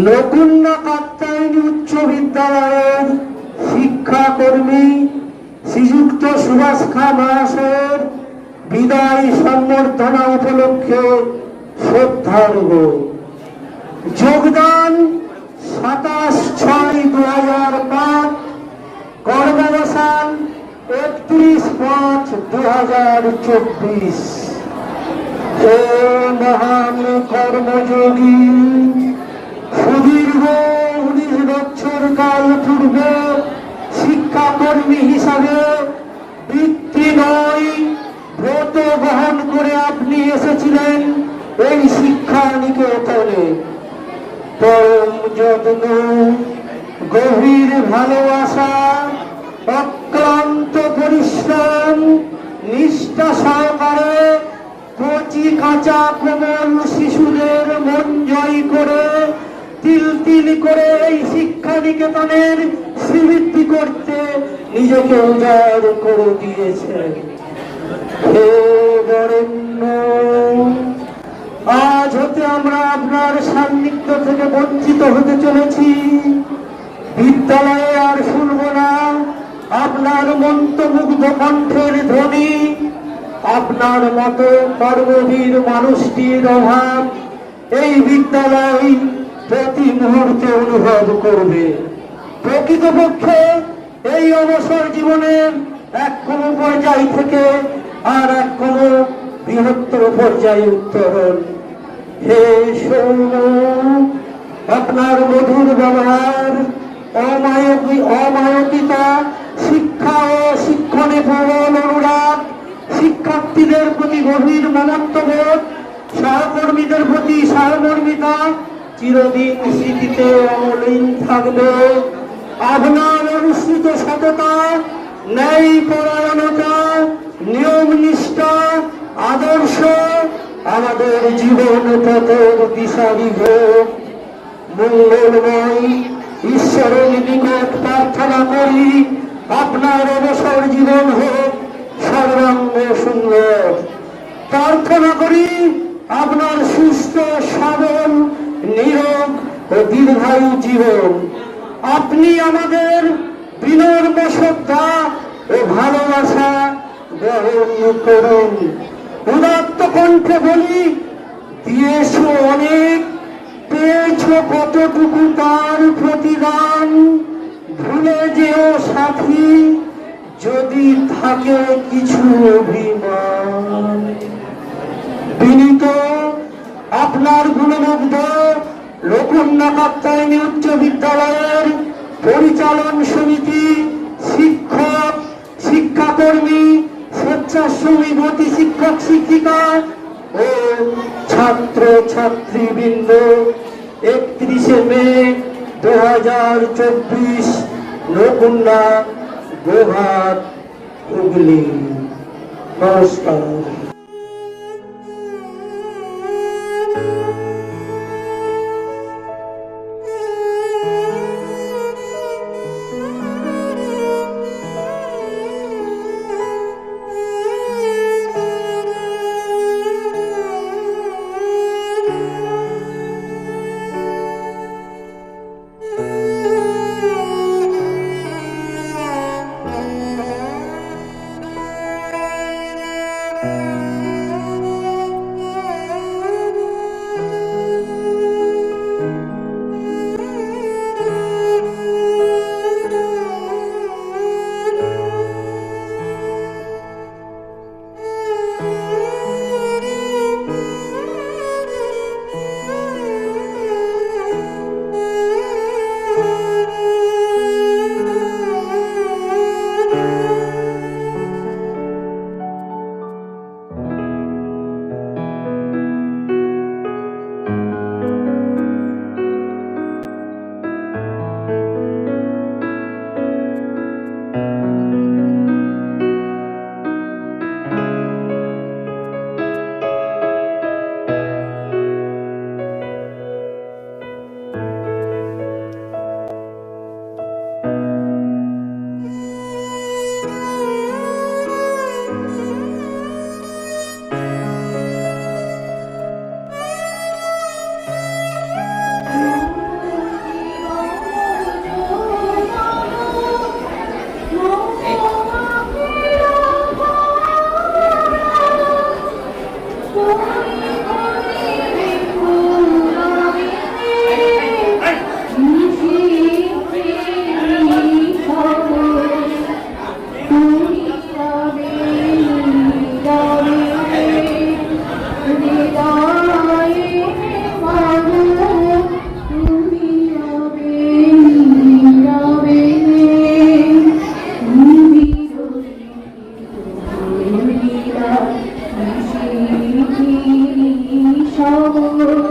নকুন্না কাত্তায়নী উচ্চ বিদ্যালয়ের শিক্ষাকর্মী শ্রীযুক্ত সুভাষ খা মহাশয়ের বিদায় সম্বর্ধনা উপলক্ষে শ্রদ্ধার্ঘ। যোগদান সাতাশ ছয় দু হাজার পাঁচ, কর্মাবসান একত্রিশ পাঁচ দু হাজার চব্বিশ মহান কর্মযোগী সুদীর্ঘ উনিশ বছর কাল পূর্বে শিক্ষাকর্মী হিসাবে বৃত্তি নয় ব্রত বহন করে আপনি এসেছিলেন এই শিক্ষা নিকেতনে পরম যত্ন, গভীর ভালোবাসা, অক্লান্ত পরিশ্রম, নিষ্ঠা সহকারে কচি কাঁচা কোমল শিশুদের মন জয় করে তিল তিল করে এই শিক্ষা নিকেতনের শ্রীবৃদ্ধি করতে নিজেকে উজাড় করে দিয়েছে। আজ হতে আমরা আপনার সান্নিধ্য থেকে বঞ্চিত হতে চলেছি। বিদ্যালয়ে আর শুনব না আপনার মন্ত্রমুগ্ধ কণ্ঠের ধ্বনি, আপনার মতো কর্মবীর মানুষটির অভাব। এই বিদ্যালয় প্রতি মুহূর্তে অনুভব করবে। প্রকৃতপক্ষে এই অবসর জীবনের এক কোনো পর্যায় থেকে আর এক কোনো বৃহত্তর পর্যায়ে উত্তরণ। হে সৌম আপনার মধুর ব্যবহার, অমায়কী অমায়কিতা, শিক্ষা ও শিক্ষণে প্রবল অনুরাগ, শিক্ষার্থীদের প্রতি গভীর মমত্ববোধ সহকর্মীদের প্রতি সহমর্মিতা চিরদিন স্মৃতিতে অমলিন থাকবে। আপনার অনুসৃত সততা, ন্যায় পরায়ণতা, নিয়ম নিষ্ঠা, আদর্শ, আমাদের জীবন পথের হোক। মঙ্গলময় ঈশ্বরের নিকট প্রার্থনা করি, আপনার অবসর জীবন হোক সর্বাঙ্গ সুন্দর। প্রার্থনা করি, আপনার সুস্থ সবল নিরোগ ও দীর্ঘায়ু জীবন। আপনি আমাদের বিনম্র শ্রদ্ধা ও ভালোবাসা গ্রহণ করুন। উদাত্ত কণ্ঠে বলি, দিয়েছ অনেক, পেয়েছ কতটুকু তার প্রতিদান। ভুলে যেও সাথী, যদি থাকে কিছু অভিমান। বিনীত আপনার গুণমুগ্ধ লোকন্যা কাত্তায়নী উচ্চ বিদ্যালয়ের পরিচালন সমিতি শিক্ষক, শিক্ষাকর্মী স্বেচ্ছাশ্রমী গতি শিক্ষক, শিক্ষিকা ও ছাত্র ছাত্রীবৃন্দ একত্রিশে মে দু হাজার চব্বিশ নকুন্ডা গোঘাট হুগলি। নমস্কার। Umur.